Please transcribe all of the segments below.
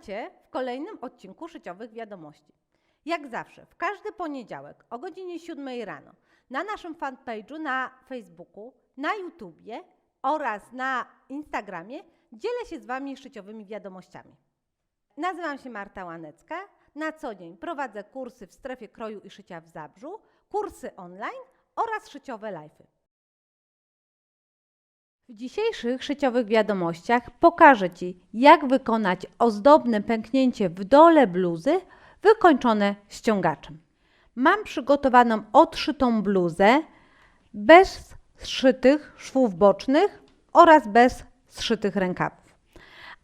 Cię w kolejnym odcinku Szyciowych Wiadomości. Jak zawsze, w każdy poniedziałek o godzinie 7 rano na naszym fanpage'u na Facebooku, na YouTubie oraz na Instagramie dzielę się z Wami szyciowymi wiadomościami. Nazywam się Marta Łanecka. Na co dzień prowadzę kursy w strefie kroju i szycia w Zabrzu, kursy online oraz szyciowe live'y. W dzisiejszych szyciowych wiadomościach pokażę Ci, jak wykonać ozdobne pęknięcie w dole bluzy wykończone ściągaczem. Mam przygotowaną odszytą bluzę bez zszytych szwów bocznych oraz bez zszytych rękawów.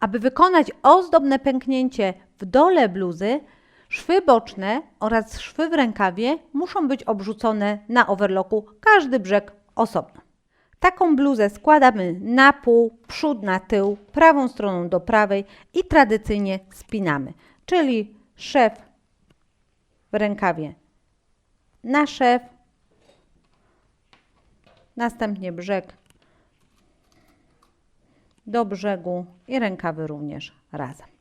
Aby wykonać ozdobne pęknięcie w dole bluzy, szwy boczne oraz szwy w rękawie muszą być obrzucone na overlocku każdy brzeg osobno. Taką bluzę składamy na pół, przód na tył, prawą stroną do prawej i tradycyjnie spinamy, czyli szef w rękawie na szef, następnie brzeg do brzegu i rękawy również razem.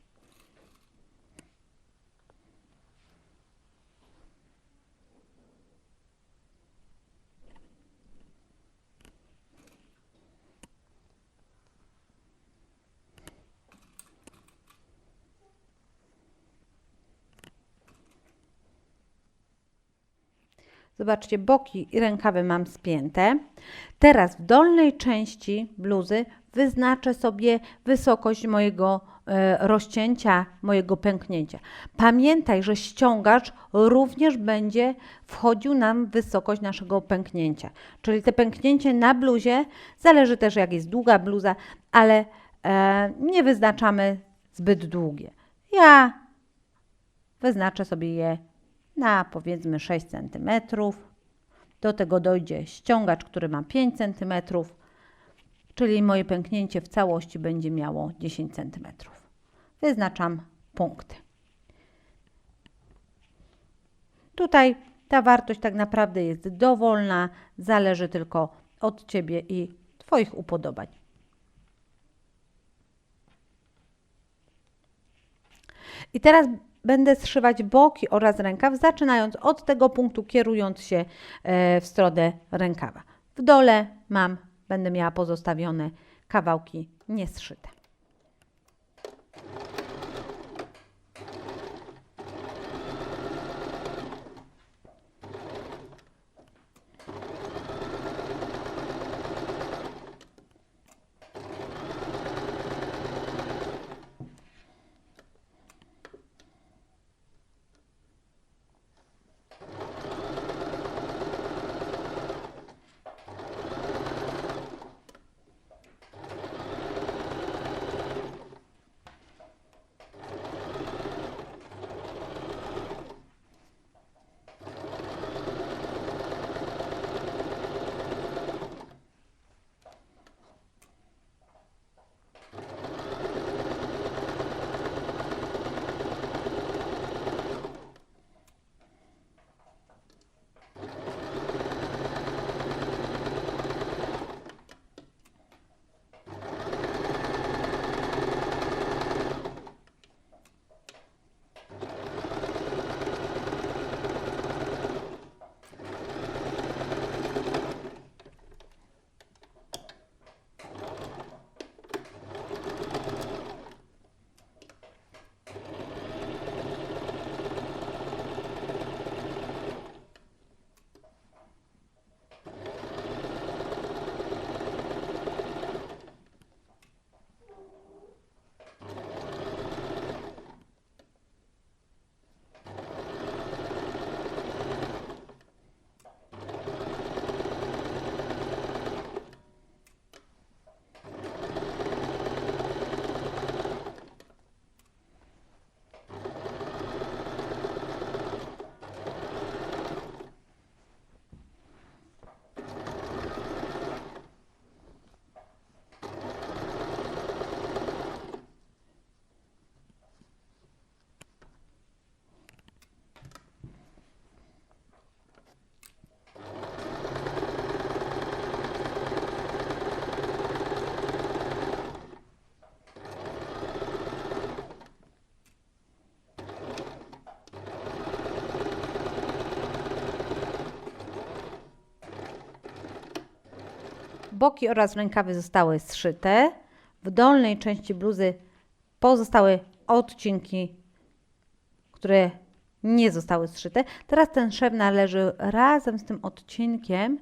Zobaczcie, boki i rękawy mam spięte. Teraz w dolnej części bluzy wyznaczę sobie wysokość mojego e, rozcięcia, mojego pęknięcia. Pamiętaj, że ściągacz również będzie wchodził nam w wysokość naszego pęknięcia. Czyli te pęknięcie na bluzie zależy też jak jest długa bluza, ale e, nie wyznaczamy zbyt długie. Ja wyznaczę sobie je na powiedzmy 6 cm. Do tego dojdzie ściągacz, który ma 5 cm, czyli moje pęknięcie w całości będzie miało 10 cm. Wyznaczam punkty. Tutaj ta wartość tak naprawdę jest dowolna, zależy tylko od Ciebie i Twoich upodobań. I teraz będę zszywać boki oraz rękaw, zaczynając od tego punktu, kierując się e, w stronę rękawa. W dole mam, będę miała pozostawione kawałki niezszyte. Boki oraz rękawy zostały zszyte. W dolnej części bluzy pozostały odcinki, które nie zostały zszyte. Teraz ten szef należy razem z tym odcinkiem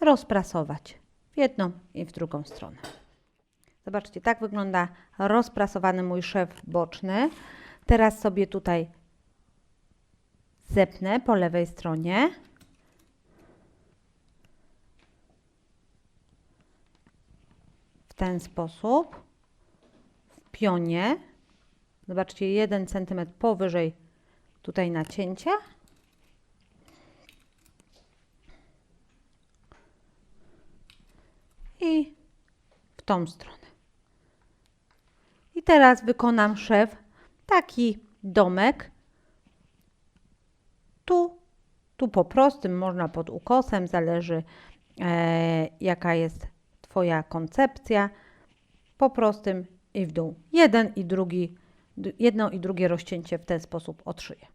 rozprasować w jedną i w drugą stronę. Zobaczcie, tak wygląda rozprasowany mój szef boczny. Teraz sobie tutaj zepnę po lewej stronie. Ten sposób. W pionie. Zobaczcie, 1 cm powyżej tutaj nacięcia. I w tą stronę. I teraz wykonam szef taki domek. Tu, tu po prostym, można pod ukosem, zależy e, jaka jest Twoja koncepcja. Po prostym i w dół. Jeden i drugi, jedno i drugie rozcięcie w ten sposób odszyję.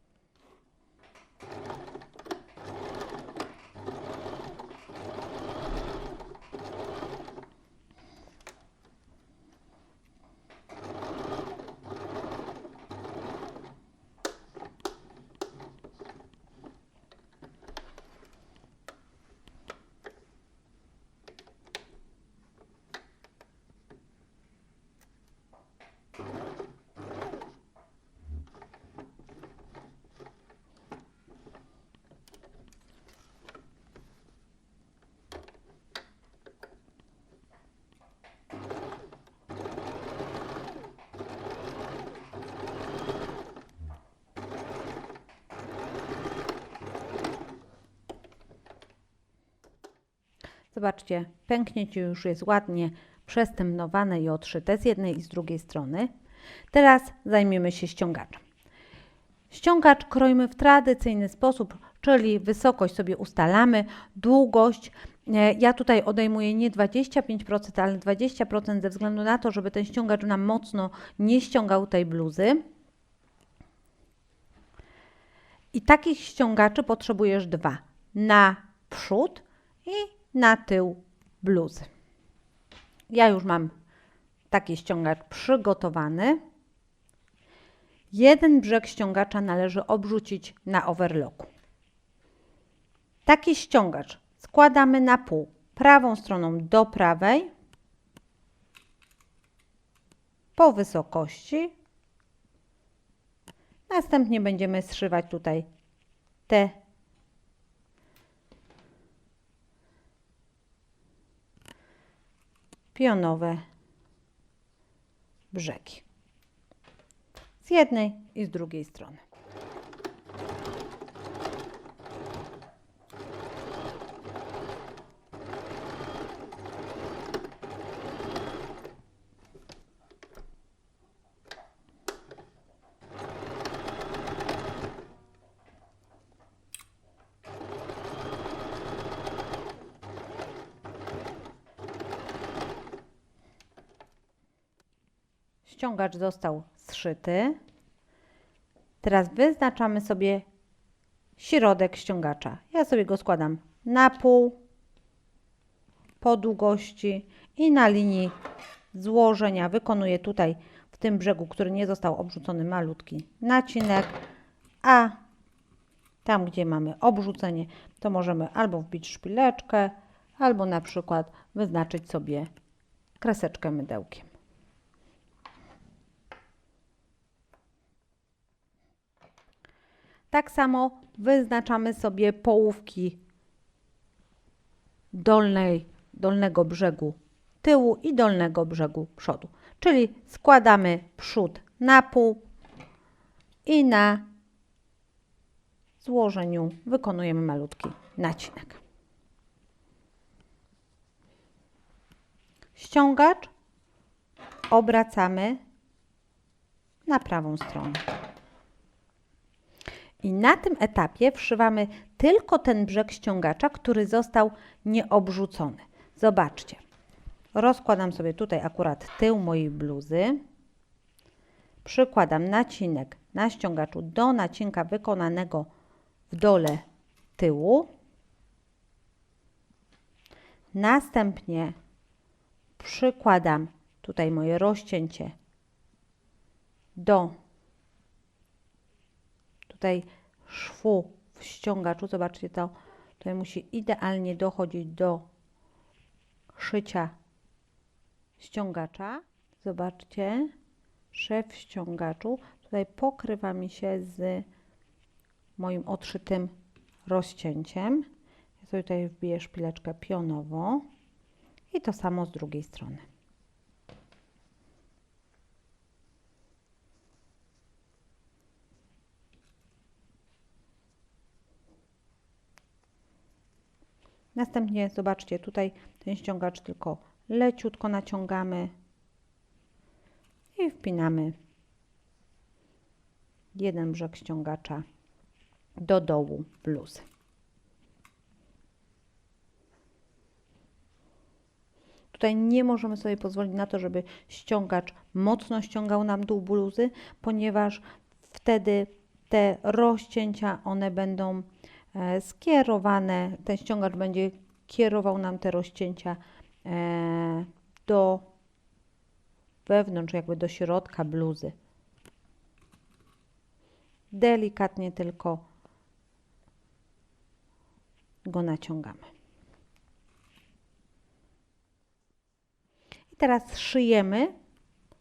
Zobaczcie, pęknięcie już jest ładnie przestępnowane i odszyte z jednej i z drugiej strony. Teraz zajmiemy się ściągaczem. Ściągacz kroimy w tradycyjny sposób, czyli wysokość sobie ustalamy, długość. e, Ja tutaj odejmuję nie 25%, ale 20% ze względu na to, żeby ten ściągacz nam mocno nie ściągał tej bluzy. I takich ściągaczy potrzebujesz dwa. Na przód i na tył bluzy. Ja już mam taki ściągacz przygotowany. Jeden brzeg ściągacza należy obrzucić na overlocku. Taki ściągacz składamy na pół, prawą stroną do prawej, po wysokości. Następnie będziemy zszywać tutaj te pionowe brzegi. Z jednej i z drugiej strony. Ściągacz został zszyty. Teraz wyznaczamy sobie środek ściągacza. Ja sobie go składam na pół po długości i na linii złożenia wykonuję tutaj w tym brzegu, który nie został obrzucony malutki nacinek, a tam, gdzie mamy obrzucenie, to możemy albo wbić szpileczkę, albo na przykład wyznaczyć sobie kreseczkę mydełkiem. Tak samo wyznaczamy sobie połówki dolnej, dolnego brzegu tyłu i dolnego brzegu przodu. Czyli składamy przód na pół i na złożeniu wykonujemy malutki nacinek. Ściągacz obracamy na prawą stronę. I na tym etapie wszywamy tylko ten brzeg ściągacza, który został nieobrzucony. Zobaczcie. Rozkładam sobie tutaj akurat tył mojej bluzy. Przykładam nacinek na ściągaczu do nacinka wykonanego w dole tyłu. Następnie przykładam tutaj moje rozcięcie do tutaj szwu w ściągaczu. Zobaczcie to, tutaj musi idealnie dochodzić do szycia ściągacza. Zobaczcie, szef ściągaczu. Tutaj pokrywa mi się z moim odszytym rozcięciem. Ja sobie tutaj wbiję szpileczkę pionową i to samo z drugiej strony. Następnie zobaczcie, tutaj ten ściągacz tylko leciutko naciągamy i wpinamy jeden brzeg ściągacza do dołu bluzy. Tutaj nie możemy sobie pozwolić na to, żeby ściągacz mocno ściągał nam dół bluzy, ponieważ wtedy te rozcięcia, one będą skierowane, ten ściągacz będzie kierował nam te rozcięcia e, do wewnątrz, jakby do środka bluzy. Delikatnie tylko go naciągamy. I teraz szyjemy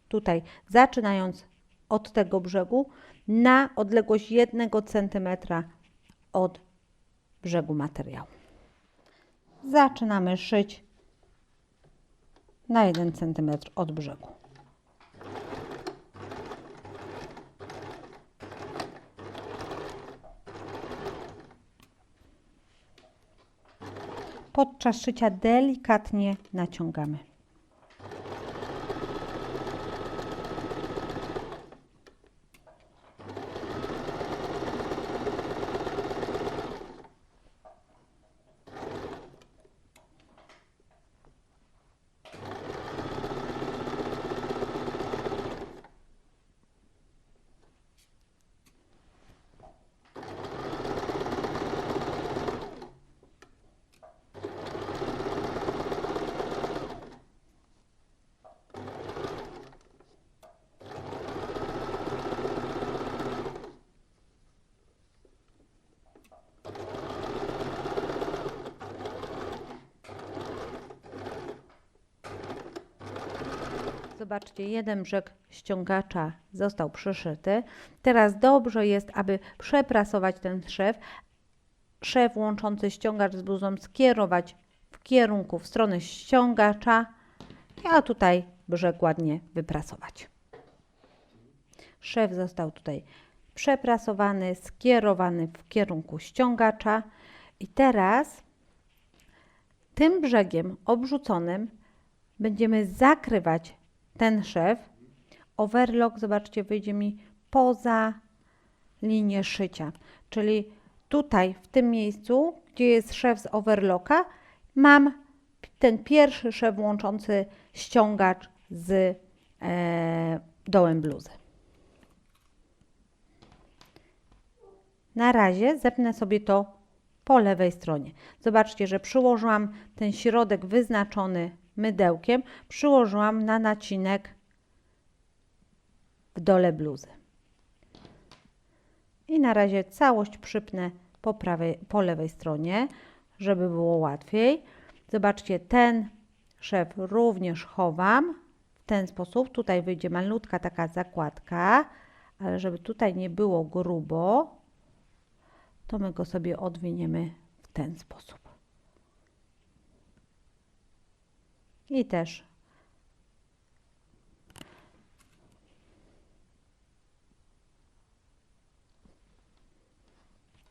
tutaj, zaczynając od tego brzegu, na odległość 1 cm od brzegu materiału. Zaczynamy szyć na 1 cm od brzegu. Podczas szycia delikatnie naciągamy. Zobaczcie, jeden brzeg ściągacza został przyszyty. Teraz dobrze jest, aby przeprasować ten szef. Szef łączący ściągacz z bluzą skierować w kierunku, w stronę ściągacza, a tutaj brzeg ładnie wyprasować. Szef został tutaj przeprasowany, skierowany w kierunku ściągacza i teraz tym brzegiem obrzuconym będziemy zakrywać ten szef. Overlock, zobaczcie, wyjdzie mi poza linię szycia. Czyli tutaj, w tym miejscu, gdzie jest szef z overlocka, mam ten pierwszy szef łączący ściągacz z e, dołem bluzy. Na razie zepnę sobie to po lewej stronie. Zobaczcie, że przyłożyłam ten środek wyznaczony mydełkiem przyłożyłam na nacinek w dole bluzy. I na razie całość przypnę po, prawej, po lewej stronie, żeby było łatwiej. Zobaczcie, ten szef również chowam w ten sposób. Tutaj wyjdzie malutka taka zakładka, ale żeby tutaj nie było grubo, to my go sobie odwiniemy w ten sposób. I też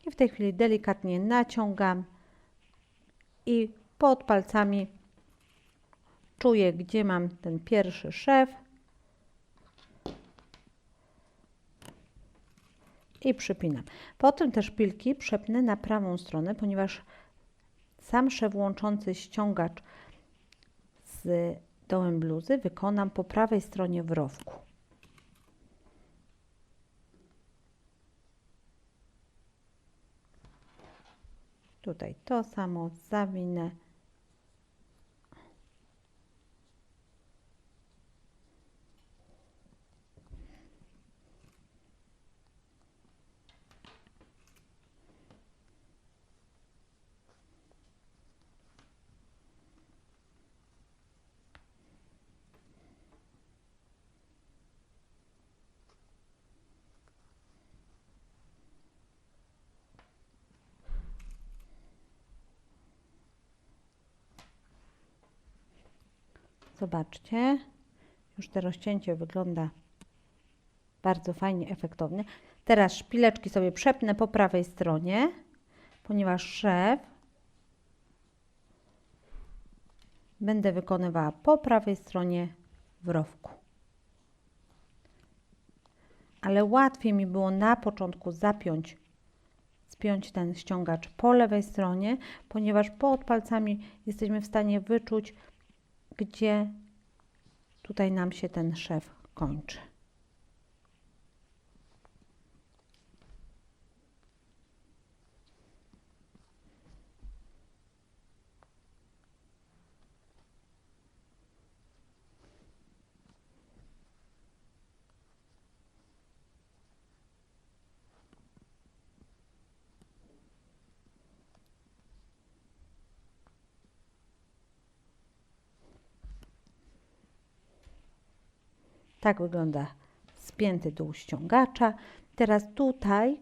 i w tej chwili delikatnie naciągam i pod palcami czuję, gdzie mam ten pierwszy szef i przypinam. Potem te szpilki przepnę na prawą stronę, ponieważ sam szef łączący ściągacz z dołem bluzy wykonam po prawej stronie w rowku. Tutaj to samo zawinę. Zobaczcie, już to rozcięcie wygląda bardzo fajnie, efektownie. Teraz szpileczki sobie przepnę po prawej stronie, ponieważ szef będę wykonywała po prawej stronie w rowku. Ale łatwiej mi było na początku zapiąć, spiąć ten ściągacz po lewej stronie, ponieważ pod palcami jesteśmy w stanie wyczuć, gdzie tutaj nam się ten szef kończy. Tak wygląda spięty dół ściągacza. Teraz tutaj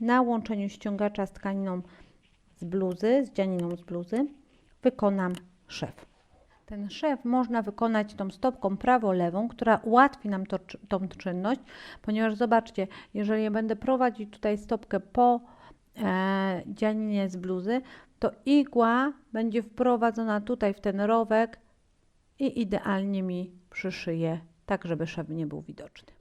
na łączeniu ściągacza z tkaniną z bluzy, z dzianiną z bluzy wykonam szef. Ten szef można wykonać tą stopką prawo-lewą, która ułatwi nam to, tą czynność, ponieważ zobaczcie, jeżeli będę prowadzić tutaj stopkę po e, dzianinie z bluzy, to igła będzie wprowadzona tutaj w ten rowek i idealnie mi przyszyje, tak żeby szef nie był widoczny.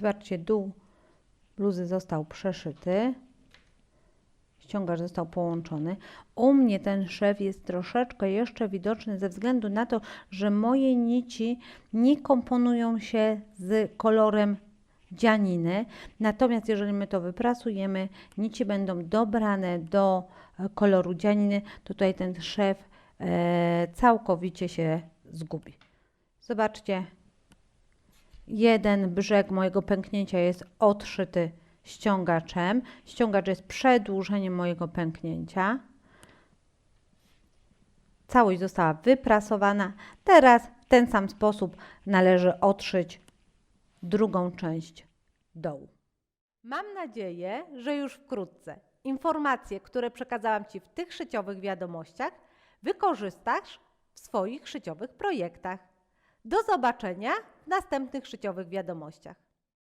Zobaczcie, dół bluzy został przeszyty. Ściągacz został połączony. U mnie ten szef jest troszeczkę jeszcze widoczny ze względu na to, że moje nici nie komponują się z kolorem dzianiny. Natomiast jeżeli my to wyprasujemy, nici będą dobrane do e, koloru dzianiny, tutaj ten szef e, całkowicie się zgubi. Zobaczcie, jeden brzeg mojego pęknięcia jest odszyty ściągaczem. Ściągacz jest przedłużeniem mojego pęknięcia. Całość została wyprasowana. Teraz w ten sam sposób należy odszyć drugą część dołu. Mam nadzieję, że już wkrótce informacje, które przekazałam Ci w tych szyciowych wiadomościach, wykorzystasz w swoich szyciowych projektach. Do zobaczenia następnych szyciowych wiadomościach.